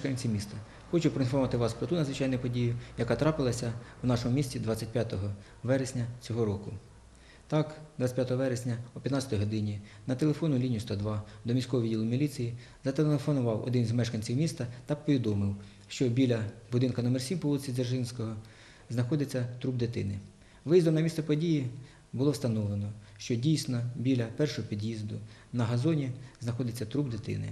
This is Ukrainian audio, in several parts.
мешканці міста. Хочу проінформувати вас про ту надзвичайну подію, яка трапилася в нашому місті 25 вересня цього року. Так, 25 вересня о 15 годині на телефонну лінію 102 до міського відділу міліції зателефонував один з мешканців міста та повідомив, що біля будинка номер 7 по вулиці Дзержинського знаходиться труп дитини. Виїздом на місце події було встановлено, що дійсно біля першого під'їзду на газоні знаходиться труп дитини.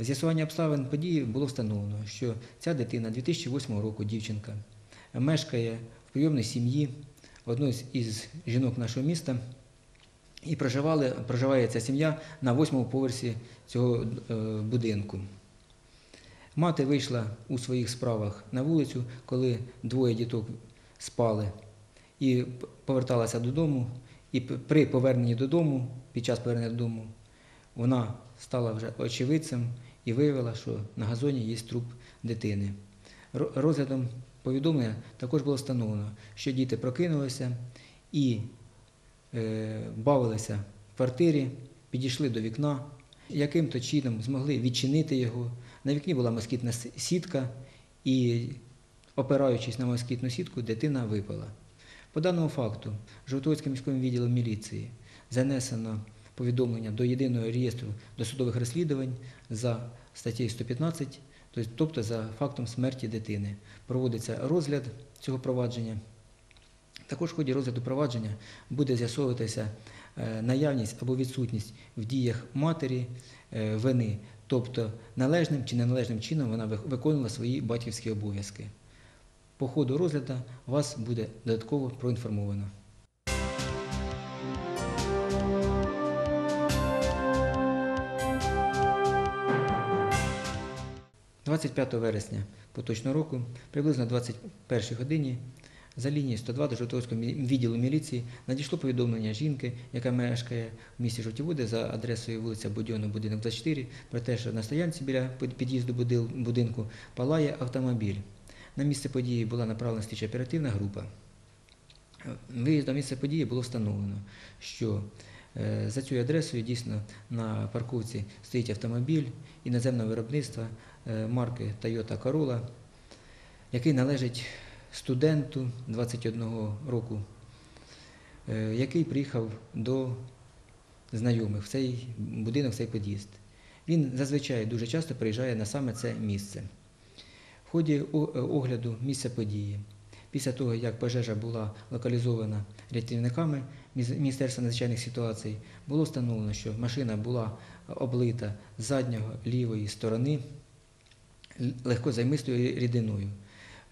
З'ясування обставин події було встановлено, що ця дитина 2008 року дівчинка мешкає в прийомній сім'ї одної із жінок нашого міста. І проживали, проживає ця сім'я на восьмому поверсі цього е, будинку. Мати вийшла у своїх справах на вулицю, коли двоє діток спали, і поверталася додому. І при поверненні додому, під час повернення додому, вона стала вже очевидцем і виявила, що на газоні є труп дитини. Розглядом повідомлення також було встановлено, що діти прокинулися і е, бавилися в квартирі, підійшли до вікна, яким-то чином змогли відчинити його. На вікні була москітна сітка, і, опираючись на москітну сітку, дитина випала. По даному факту, Жовтоводським міським відділом міліції занесено повідомлення до єдиного реєстру досудових розслідувань за статтею 115, тобто за фактом смерті дитини. Проводиться розгляд цього провадження. Також в ході розгляду провадження буде з'ясовуватися е, наявність або відсутність в діях матері е, вини, тобто належним чи неналежним чином вона виконувала свої батьківські обов'язки. По ходу розгляду вас буде додатково проінформовано. – 25 вересня поточного року, приблизно 21 годині, за лінією 102 до Жовтовського відділу міліції надійшло повідомлення жінки, яка мешкає в місті Жовтіводи за адресою вулиця Будьонна, будинок 24, про те, що на стоянці біля під'їзду будинку палає автомобіль. На місце події була направлена слідча оперативна група. Виїзд до місця події було встановлено, що за цією адресою дійсно на парковці стоїть автомобіль іноземного виробництва е, марки Toyota Corolla, який належить студенту 21 року, е, який приїхав до знайомих в цей будинок, в цей під'їзд. Він зазвичай дуже часто приїжджає на саме це місце. В ході е, огляду місця події, після того, як пожежа була локалізована рятівниками Міністерства надзвичайних ситуацій, було встановлено, що машина була облита з заднього лівої сторони легкозаймистою рідиною.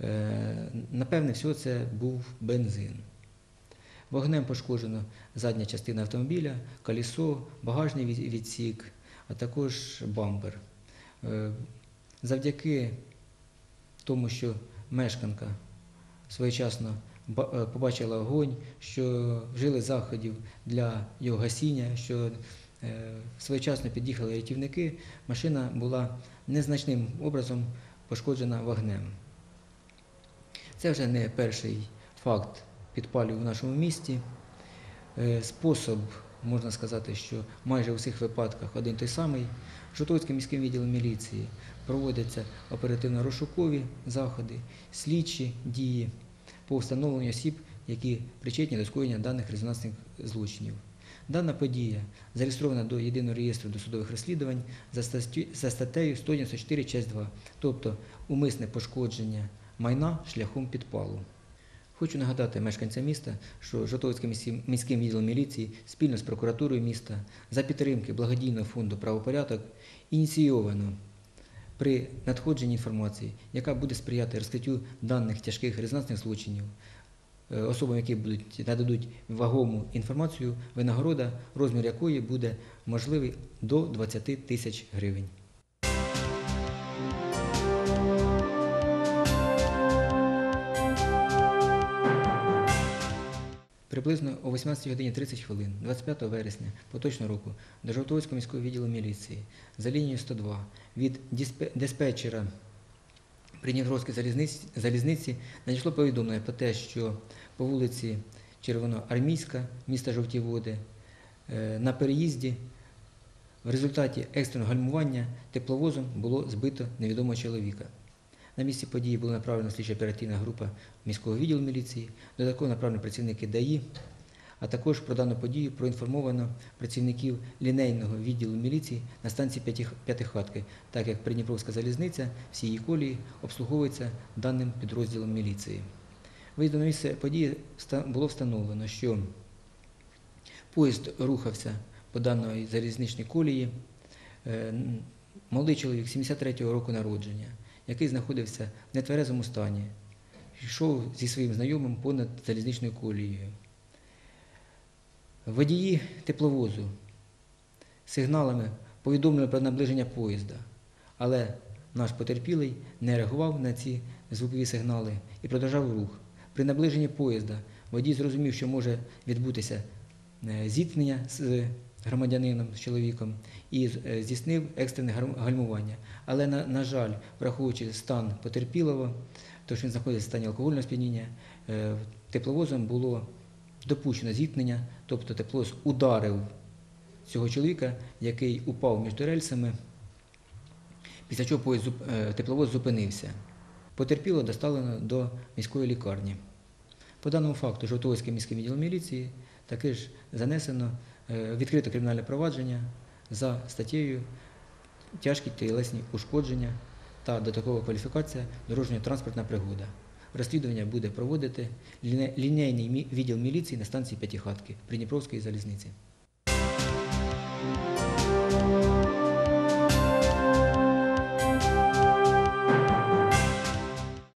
Е, Напевне, всього це був бензин. Вогнем пошкоджено задня частина автомобіля, колесо, багажний відсік, а також бампер. Е, Завдяки тому, що мешканка своєчасно е, побачила огонь, що вжили заходів для його гасіння, що е, своєчасно під'їхали рятівники, машина була незначним образом пошкоджена вогнем. Це вже не перший факт підпалів в нашому місті. Е, Спосіб, можна сказати, що майже у всіх випадках один той самий. Житомирським міським відділом міліції проводяться оперативно-розшукові заходи, слідчі дії по встановленню осіб, які причетні до скоєння даних резонансних злочинів. Дана подія зареєстрована до єдиного реєстру досудових розслідувань за, статтею 194 часть 2, тобто умисне пошкодження майна шляхом підпалу. Хочу нагадати мешканцям міста, що Житомирським міським- відділом міліції спільно з прокуратурою міста за підтримки благодійного фонду правопорядок ініційовано при надходженні інформації, яка буде сприяти розкриттю даних тяжких резонансних злочинів, е, особам, які будуть нададуть вагому інформацію, винагорода, розмір якої буде можливий до 20 тисяч гривень. Приблизно о 18 годині 30 хвилин 25 вересня поточного року до Жовтоводського міського відділу міліції за лінією 102 від диспетчера Придніпровської залізниці, залізниці надійшло повідомлення про те, що по вулиці Червоноармійська, міста Жовті Води, е, на переїзді В результаті екстреного гальмування тепловозом було збито невідомого чоловіка. На місці події була направлена слідчо-оперативна група міського відділу міліції, додатково направлені працівники ДАІ, а також про дану подію проінформовано працівників лінейного відділу міліції на станції П'ятихатки, так як Придніпровська залізниця, всі її колії обслуговуються даним підрозділом міліції. Виїздом на місце події було встановлено, що поїзд рухався по даної залізничній колії. Е, Молодий чоловік 73-го року народження, який знаходився в нетверезому стані, йшов зі своїм знайомим понад залізничною колією. Водії тепловозу сигналами повідомили про наближення поїзда, але наш потерпілий не реагував на ці звукові сигнали і продовжав рух. При наближенні поїзда водій зрозумів, що може відбутися е, зіткнення з громадянином, з чоловіком, і е, здійснив екстрене гальмування. Але, на, на жаль, враховуючи стан потерпілого, то що він знаходиться в стані алкогольного сп'яніння, е, тепловозом було допущено зіткнення, тобто тепловоз ударив цього чоловіка, який упав між рельсами, після чого е, тепловоз зупинився. Потерпіло доставлено до міської лікарні. По даному факту Жовтоводським міським відділом міліції таки ж занесено відкрите кримінальне провадження за статтею тяжкі тілесні ушкодження та додаткова кваліфікація дорожньо-транспортна пригода. Розслідування буде проводити ліне- лінейний відділ міліції на станції П'ятихатки Придніпровської залізниці.